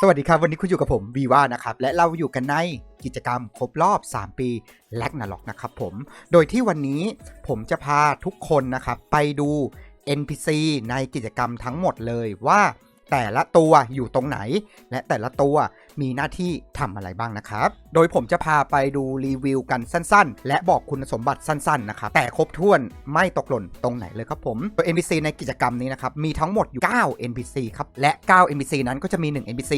สวัสดีครับ วันนี้คุณอยู่กับผมวีว่านะครับ และเราอยู่กันในกิจกรรมครบรอบ 3 ปีแลกนาล็อกนะครับผม โดยที่วันนี้ผมจะพาทุกคนนะครับ ไปดู NPC ในกิจกรรมทั้งหมดเลยว่าแต่ละตัวอยู่ตรงไหน และแต่ละตัว มีหน้าที่ทำอะไรบ้างนะครับ โดยผมจะพาไปดูรีวิวกันสั้นๆ และบอกคุณสมบัติสั้นๆนะครับแต่ครบถ้วนไม่ตกหล่นตรงไหนเลยครับผมตัว NPC ในกิจกรรมนี้นะครับมีทั้งหมดอยู่ 9 NPC ครับ และ 9 NPC นั้นก็จะมี 1 NPC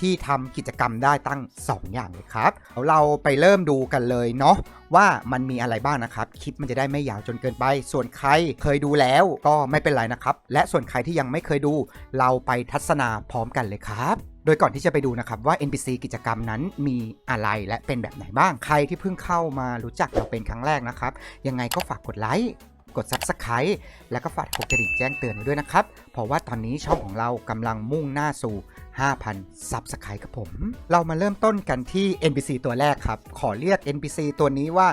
ที่ทำกิจกรรมได้ตั้ง 2 อย่างเลยครับเดี๋ยวเราไปเริ่มดูกันเลยเนาะว่ามันมีอะไรบ้างนะครับ คลิปมันจะได้ไม่ยาวจนเกินไป ส่วนใครเคยดูแล้วก็ไม่เป็นไรนะครับ และส่วนใครที่ยังไม่เคยดู เราไปทัศนาพร้อมกันเลยครับ ดยก่อนที่จะไปดูนะครับว่า NPC กิจกรรมนั้นมีอะไรและเป็นแบบไหนบ้าง ใครที่เพิ่งเข้ามารู้จักเราเป็นครั้งแรกนะครับ ยังไงก็ฝากกดไลค์ กด Subscribe แล้วก็ฝากกดกระดิ่งแจ้งเตือนไว้ด้วยนะครับ เพราะว่าตอนนี้ช่องของเรากำลังมุ่งหน้าสู่ 5,000 Subscribe ครับผม เรามาเริ่มต้นกันที่ NPC ตัวแรกครับ ขอเรียก NPC ตัวนี้ว่า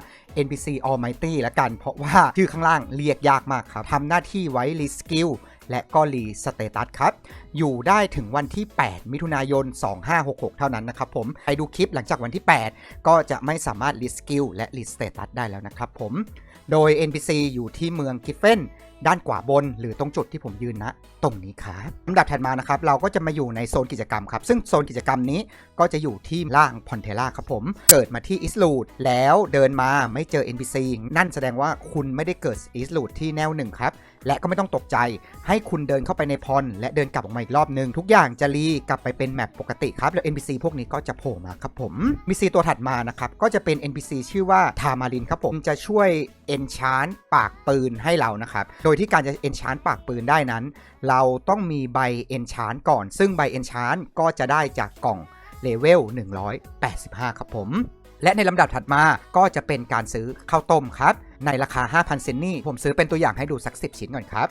NPC Almighty ละกัน เพราะว่าชื่อข้างล่างเรียกยากมากครับทำหน้าที่ไว้รีสกิล และก็รีสเตตัสครับ อยู่ได้ถึงวันที่ 8 มิถุนายน 2566 เท่านั้นนะครับผมไปดูคลิปหลังจากวันที่ 8 ก็จะไม่สามารถรีสกิลและรีสเตตัสได้แล้วนะครับผม โดย NPC อยู่ที่เมืองกิฟเฟน ด้านขวาบนหรือตรงจุดที่ผมยืนนะ ตรงนี้ครับลำดับถัดมานะครับ เราก็จะมาอยู่ในโซนกิจกรรมครับ ซึ่งโซนกิจกรรมนี้ก็จะอยู่ที่ล่างพอนเทล่าครับผม เกิดมาที่อิสลูดแล้วเดินมาไม่เจอ NPC นั่นแสดงว่าคุณไม่ได้เกิดอิสลูดที่แนวหนึ่งครับและก็ไม่ต้องตกใจ ให้คุณเดินเข้าไปในพอนและเดินกลับออกมาอีกรอบหนึ่งทุกอย่างจะรีกลับไปเป็นแมปปกติครับ แล้ว NPC พวกนี้ก็จะโผล่มาครับผม NPC ตัวถัดมานะครับ ก็จะเป็น NPC ชื่อว่าทามารินครับผม จะช่วย enchant ปากปืนให้เรานะครับ โดยที่การจะ enchant ปากปืนได้นั้น เราต้องมีใบ enchant ก่อน ซึ่งใบ enchant ก็จะได้จากกล่องเลเวล 185 ครับผม และในลำดับถัดมาก็จะเป็นการซื้อข้าวต้มครับ ในราคา 5,000 เซนนี่ ผมซื้อเป็นตัวอย่างให้ดูสัก 10 ชิ้นก่อนครับ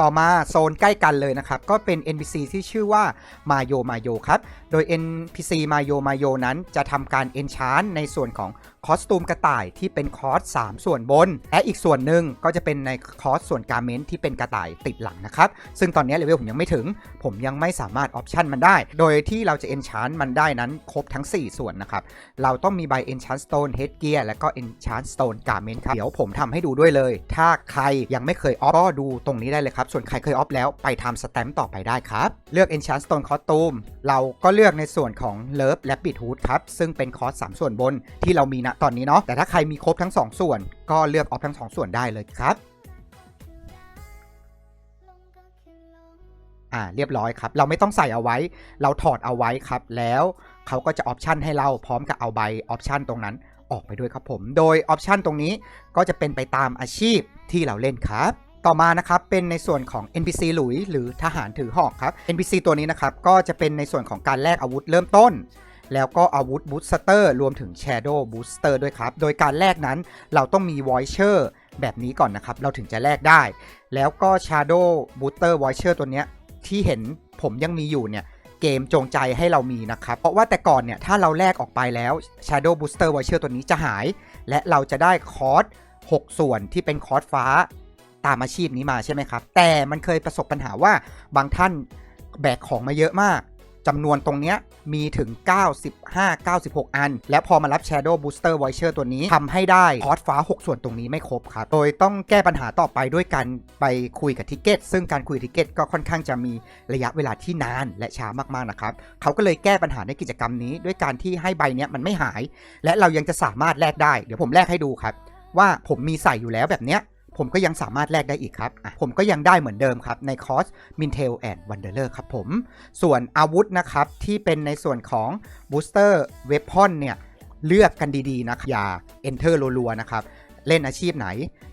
ต่อมาโซนใกล้กันเลยนะครับ ก็เป็น NPC ที่ชื่อว่ามาโยมาโยครับ โดย NPC มาโยมาโยนั้นจะทำการ enchant ในส่วนของ คอสตูมกระต่ายที่เป็นคอส3ส่วนบน และอีกส่วนหนึ่งก็จะเป็นในคอสส่วนการเมนที่เป็นกระต่ายติดหลังนะครับ ซึ่งตอนนี้เลเวลผมยังไม่ถึง ผมยังไม่สามารถออปชันมันได้ โดยที่เราจะ enchant มันได้นั้นครบทั้ง 4 ส่วนนะครับ เราต้องมีใบ enchant stone headgear และก็ enchant stone garment ครับ เดี๋ยวผมทำให้ดูด้วยเลย ถ้าใครยังไม่เคยออฟก็ดูตรงนี้ได้เลยครับ ส่วนใครเคยออฟแล้วไปทำสแตมป์ต่อไปได้ครับ เลือก enchant stone costume เราก็เลือกในส่วนของ love และ bit hood ครับ ซึ่งเป็นคอส3ส่วนบนที่เรามีณตอนนี้เนาะแต่ถ้าใครมีครบทั้ง 2 ส่วน ก็เลือกออฟทั้ง 2 ส่วนได้เลยครับอ่าเรียบร้อยครับ เราไม่ต้องใส่เอาไว้ เราถอดเอาไว้ครับ แล้วเขาก็จะออปชันให้เราพร้อมกับเอาใบออปชันตรงนั้นออกไปด้วยครับผม โดยออปชันตรงนี้ก็จะเป็นไปตามอาชีพที่เราเล่นครับ ต่อมานะครับเป็นในส่วนของ NPC หลุยหรือทหารถือหอกครับ NPC ตัวนี้นะครับก็จะเป็นในส่วนของการแลกอาวุธเริ่มต้น แล้วก็อาวุธบูสเตอร์รวมถึง Shadow Booster ด้วยครับ โดยการแลกนั้นเราต้องมี Voicer แบบนี้ก่อนนะครับ เราถึงจะแลกได้ แล้วก็ Shadow Booster Voicer ตัวเนี้ยที่เห็นผมยังมีอยู่เนี่ยเกมจงใจให้เรามีนะครับ เพราะว่าแต่ก่อนเนี่ยถ้าเราแลกออกไปแล้ว Shadow Booster Voicer ตัวนี้จะหาย และเราจะได้คอร์ส6 ส่วนที่เป็นคอร์สฟ้าตามอาชีพนี้มาใช่ไหมครับ แต่มันเคยประสบปัญหาว่าบางท่านแบกของมาเยอะมาก จำนวนตรงเนี้ยมีถึง 95 96 อัน และพอมารับ Shadow Booster Voicer ตัวนี้ทำให้ได้คอร์สฟ้า 6 ส่วนตรงนี้ไม่ครบครับ โดยต้องแก้ปัญหาต่อไปด้วยการไปคุยกับทิกเก็ต ซึ่งการคุยทิกเก็ตก็ค่อนข้างจะมีระยะเวลาที่นานและช้ามากๆนะครับ เขาก็เลยแก้ปัญหาในกิจกรรมนี้ ด้วยการที่ให้ใบเนี้ยมันไม่หาย และเรายังจะสามารถแลกได้ เดี๋ยวผมแลกให้ดูครับ ว่าผมมีใส่อยู่แล้วแบบเนี้ย ผมก็ยังสามารถแลกได้อีกครับอะผมก็ยังได้เหมือนเดิมครับในคอร์ส Mintel and Wanderer ครับผม ส่วนอาวุธนะครับที่เป็นในส่วนของ Booster Weapon เนี่ยเลือกกันดีๆนะครับอย่า Enter รัวๆนะครับเล่นอาชีพไหน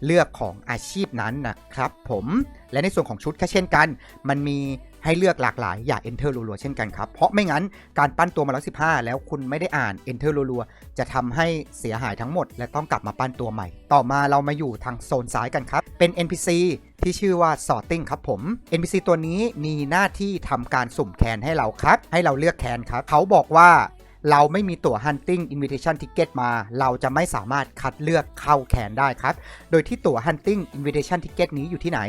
เลือกของอาชีพนั้นนะครับผมและในส่วนของชุดก็เช่นกัน มันมี ให้เลือกหลากหลายอย่า Enter รัวๆเช่นกันครับ เพราะไม่งั้นการปั้นตัวมาแล้ว15 แล้วคุณไม่ได้อ่าน Enter รัวๆจะทำให้เสียหายทั้งหมด และต้องกลับมาปั้นตัวใหม่ ต่อมาเรามาอยู่ทางโซนซ้ายกันครับ เป็น NPC ที่ชื่อว่า Sorting ครับผม NPC ตัวนี้มีหน้าที่ทำการสุ่มแคนให้เราครับ ให้เราเลือกแคนครับ เขาบอกว่า เราไม่มีตั๋ว Hunting Invitation Ticket มา เราจะไม่สามารถคัดเลือกเข้าแคนได้ครับ โดยที่ตั๋ว Hunting Invitation Ticket นี้อยู่ที่ไหน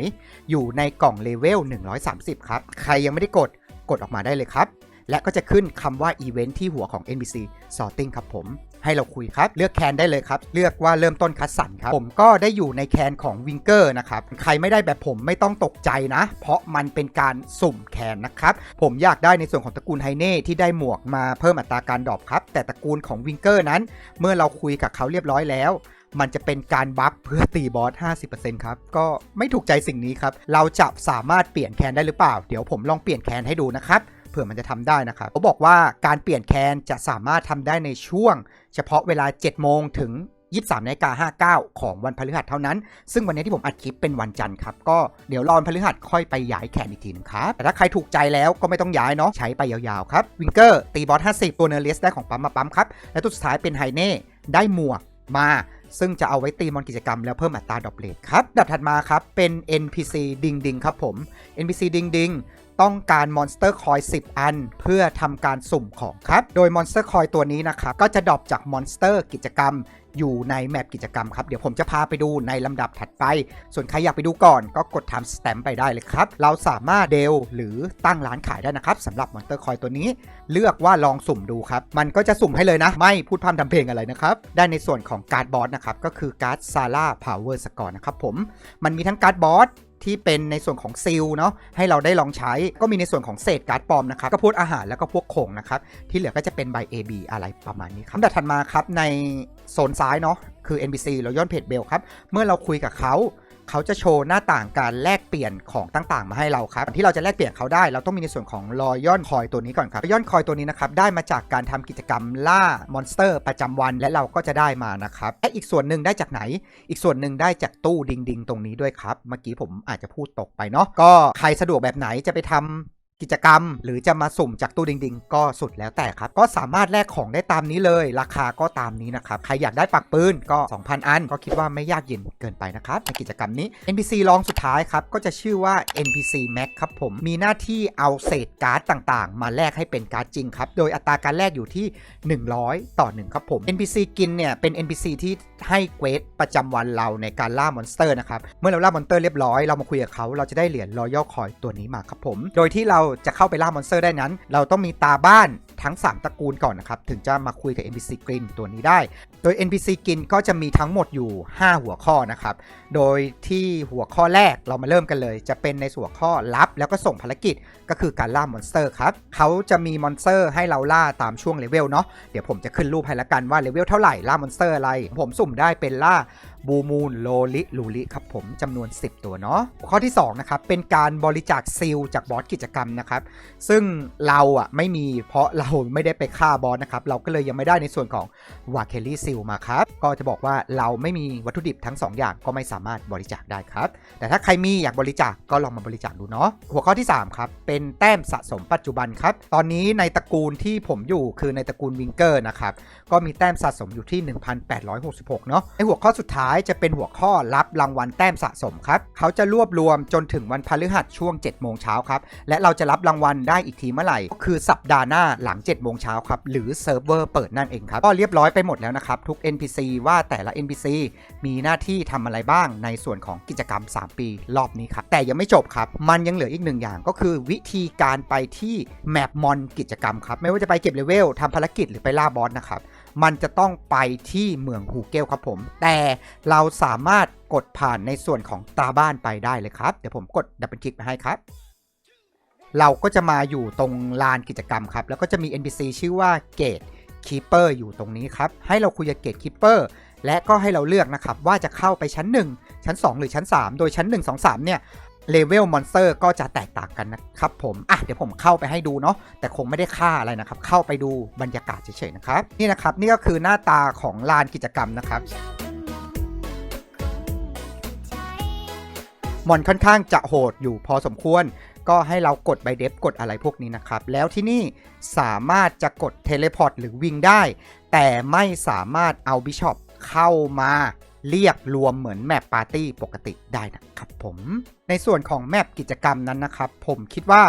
อยู่ในกล่องเลเวล 130 ครับ ใครยังไม่ได้กด กดออกมาได้เลยครับ และก็จะขึ้นคำว่า Event ที่หัวของ NBC Sorting ครับผม ให้เราคุยครับ เลือกแคนได้เลยครับ เลือกว่าเริ่มต้นคัดสรรครับ ผมก็ได้อยู่ในแคนของวิงเกอร์นะครับ ใครไม่ได้แบบผมไม่ต้องตกใจนะ เพราะมันเป็นการสุ่มแคนนะครับ ผมอยากได้ในส่วนของตระกูลไฮเน่ที่ได้หมวกมาเพิ่มอัตราการดรอปครับ แต่ตระกูลของวิงเกอร์นั้น เมื่อเราคุยกับเขาเรียบร้อยแล้วมันจะเป็นการบัฟเพื่อตีบอส 50%ครับ ก็ไม่ถูกใจสิ่งนี้ครับ เราจะสามารถเปลี่ยนแคนได้หรือเปล่า เดี๋ยวผมลองเปลี่ยนแคนให้ดูนะครับ ผื่อมันจะทำได้นะครับเขาบอกว่าการเปลี่ยนแคนจะสามารถทำได้ในช่วง เฉพาะเวลา 7 โมงถึง 23นาฬิกา59 ของวันพฤหัสเท่านั้น ซึ่งวันนี้ที่ผมอัดคลิปเป็นวันจันทร์ครับ ก็เดี๋ยวรอนพฤหัสค่อยไปย้ายแคนอีกทีนึงครับ แต่ถ้าใครถูกใจแล้วก็ไม่ต้องย้ายเนาะ ใช้ไปยาวๆครับ วิงเกอร์ตีบอส50 ตัวเนอร์เลสได้ของปั๊มมาปั๊มครับ และตัวสุดท้ายเป็นไฮเน่ได้หมวกมา ซึ่งจะเอาไว้ตีมอนกิจกรรมแล้วเพิ่มอัตราดรอปเลทครับดับถัดมาครับ เป็น NPC ดิงดิงครับผม NPC ดิงดิงต้องการมอนสเตอร์คอย10 อัน เพื่อทำการสุ่มของครับ โดยมอนสเตอร์คอยตัวนี้นะครับ ก็จะดรอปจากมอนสเตอร์กิจกรรม อยู่ในแมปกิจกรรมครับเดี๋ยวผมจะพาไปดูในลำดับถัดไป ส่วนใครอยากไปดูก่อนก็กดทำสแตมไปได้เลยครับ เราสามารถเดลหรือตั้งร้านขายได้นะครับสำหรับมอนเตอร์คอยตัวนี้ เลือกว่าลองสุ่มดูครับ มันก็จะสุ่มให้เลยนะ ไม่พูดพร่ำทำเพลงอะไรนะครับ ได้ในส่วนของการ์ดบอสนะครับก็คือการ์ดซาร่าพาวเวอร์สกอร์นะครับผมมันมีทั้งการ์ดบอส ที่เป็นในส่วนของซิลเนาะให้เราได้ลองใช้ก็มีในส่วนของเศษการ์ดปลอมนะครับก็พวกอาหารแล้วก็พวกของนะครับที่เหลือก็จะเป็นใบ AB อะไรประมาณนี้ครับลำดับถัดมาครับในโซนซ้ายเนาะคือ NPC เราย้อนเพจเบลครับเมื่อเราคุยกับเขา เขาจะโชว์หน้าต่างการแลกเปลี่ยนของต่างๆ มาให้เราครับ ที่เราจะแลกเปลี่ยนเขาได้ เราต้องมีในส่วนของรอยย่อนคอยตัวนี้ก่อนครับรอยย่อนคอยตัวนี้นะครับได้มาจากการทำกิจกรรมล่ามอนสเตอร์ ประจำวันและเราก็จะได้มานะครับและอีกส่วนหนึ่งได้จากไหน อีกส่วนหนึ่งได้จากตู้ดิงดิงๆตรงนี้ด้วยครับ เมื่อกี้ผมอาจจะพูดตกไปเนาะก็ใครสะดวกแบบไหนจะไปทำ กิจกรรม หรือจะมาสุ่มจากตู้ดิงดิงก็สุดแล้วแต่ครับ ก็สามารถแลกของได้ตามนี้เลย ราคาก็ตามนี้นะครับ ใครอยากได้ปักปืนก็ 2,000 อัน ก็คิดว่าไม่ยากเย็นเกินไปนะครับ ในกิจกรรมนี้ NPC รองสุดท้ายครับ ก็จะชื่อว่า NPC Max ครับผมมีหน้าที่เอาเศษการ์ดต่างๆ มาแลกให้เป็นการ์ดจริงครับโดยอัตราการแลกอยู่ที่ 100 ต่อ 1 ครับผม NPC กินเนี่ยเป็น NPC ที่ให้เควสประจำวันเราในการล่ามอนสเตอร์นะครับเมื่อเราล่ามอนสเตอร์เรียบร้อยเรามาคุยกับเขาเราจะได้เหรียญรอยัลคอยตัวนี้มาครับผม โดยที่เราจะเข้าไปล่ามอนสเตอร์ได้นั้น เราต้องมีตาบ้านทั้ง 3ตระกูลก่อนนะครับ ถึงจะมาคุยกับ NPC กรินตัวนี้ได้ โดย NPC กินก็จะมีทั้งหมดอยู่ 5 หัวข้อนะครับ โดยที่หัวข้อแรกเรามาเริ่มกันเลย จะเป็นในส่วนข้อลับแล้วก็ส่งภารกิจก็คือการล่ามอนสเตอร์ครับเขาจะมีมอนสเตอร์ให้เราล่าตามช่วงเลเวลเนาะเดี๋ยวผมจะขึ้นรูปให้ละกันว่าเลเวลเท่าไหร่ล่ามอนสเตอร์อะไร ผมสุ่มได้เป็นล่า บูมูนโลลิลูลิครับผมจำนวน 10 ตัวเนาะข้อที่2นะครับเป็นการบริจาคซิลจากบอสกิจกรรมนะครับ ซึ่งเราอะไม่มีเพราะเราไม่ได้ไปฆ่าบอสนะครับ เราก็เลยยังไม่ได้ในส่วนของวาเคลลี่ซิลมาครับ ก็จะบอกว่าเราไม่มีวัตถุดิบทั้ง 2 อย่างก็ไม่สามารถบริจาคได้ครับ แต่ถ้าใครมีอยากบริจาคก็ลองมาบริจาคดูเนาะหัวข้อที่ 3 ครับ เป็นแต้มสะสมปัจจุบันครับ ตอนนี้ในตระกูลที่ผมอยู่คือในตระกูลวิงเกอร์นะครับก็มีแต้มสะสมอยู่ที่ 1,866 เนาะในหัวข้อสุดท้ายจะเป็นหัวข้อรับรางวัลแต้มสะสมครับ เขาจะรวบรวมจนถึงวันพฤหัสช่วง7โมงเช้าครับ และเราจะรับรางวัลได้อีกทีเมื่อไหร่ ก็คือสัปดาห์หน้าหลัง7โมงเช้าครับ หรือเซิร์ฟเวอร์เปิดนั่นเองครับ ก็เรียบร้อยไปหมดแล้วนะครับ ทุก NPC ว่าแต่ละ NPC มีหน้าที่ทำอะไรบ้างในส่วนของกิจกรรม 3 ปีรอบนี้ครับ แต่ยังไม่จบครับ มันยังเหลืออีกหนึ่งอย่างก็คือวิธีการไปที่แมปมอนกิจกรรมครับ ไม่ว่าจะไปเก็บเลเวลทำภารกิจหรือไปล่าบอสนะครับ มันจะต้องไปที่เมืองฮูเกลครับผม แต่เราสามารถกดผ่านในส่วนของตาบ้านไปได้เลยครับ เดี๋ยวผมกดดับเบิลคลิกไปให้ครับ เราก็จะมาอยู่ตรงลานกิจกรรมครับ แล้วก็จะมี NPC ชื่อว่าเกตคีเปอร์อยู่ตรงนี้ครับ ให้เราคุยกับเกตคีเปอร์และก็ให้เราเลือกนะครับว่าจะเข้าไปชั้น 1 ชั้น 2 หรือชั้น 3 โดยชั้น 1 2 3เนี่ย เลเวลมอนสเตอร์ก็จะแตกต่างกันนะครับผมอะเดี๋ยวผมเข้าไปให้ดูเนาะแต่คงไม่ได้ค่าอะไรนะครับ เข้าไปดูบรรยากาศเฉยๆนะครับ นี่นะครับ นี่ก็คือหน้าตาของลานกิจกรรมนะครับมอนค่อนข้างจะโหดอยู่พอสมควร ก็ให้เรากดใบเดฟกดอะไรพวกนี้นะครับ แล้วที่นี่สามารถจะกดเทเลพอร์ตหรือวิ่งได้ แต่ไม่สามารถเอาบิชอปเข้ามา เรียกรวมเหมือนแมปปาร์ตี้ปกติได้นะครับผม ในส่วนของแมปกิจกรรมนั้นนะครับ ผมคิดว่า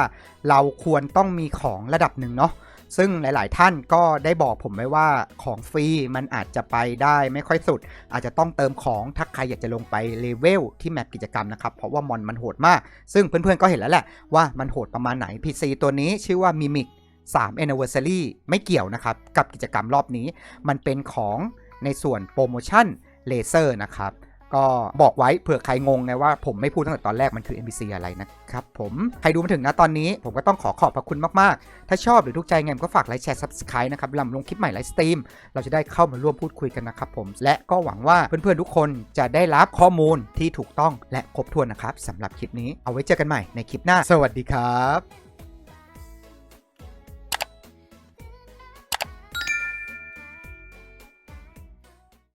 เราควรต้องมีของระดับหนึ่งเนาะซึ่งหลาย ๆ ท่านก็ได้บอกผมไว้ว่าของฟรีมันอาจจะไปได้ไม่ค่อยสุด อาจจะต้องเติมของถ้าใครอยากจะลงไปเลเวลที่แมปกิจกรรมนะครับ เพราะว่ามอนมันโหดมาก ซึ่งเพื่อน ๆ ก็เห็นแล้วแหละว่ามันโหดประมาณไหน PC ตัวนี้ชื่อว่า Mimic 3 Anniversary ไม่เกี่ยวนะครับ กับกิจกรรมรอบนี้ มันเป็นของในส่วนโปรโมชั่น เลเซอร์นะครับ ก็บอกไว้เผื่อใครงงไงว่าผมไม่พูดตั้งแต่ตอนแรกมันคือ NPC อะไรนะครับผม ใครดูมาถึงนะตอนนี้ ผมก็ต้องขอขอบพระคุณมาก ๆ ถ้าชอบหรือทุกใจไงก็ฝากไลค์แชร์ Subscribe นะครับลำลงคลิปใหม่ไลฟ์สตรีม เราจะได้เข้ามาร่วมพูดคุยกันนะครับผม และก็หวังว่าเพื่อน ๆ ทุกคนจะได้รับข้อมูลที่ถูกต้องและครบถ้วนนะครับสำหรับคลิปนี้เอาไว้เจอกันใหม่ในคลิปหน้า สวัสดีครับ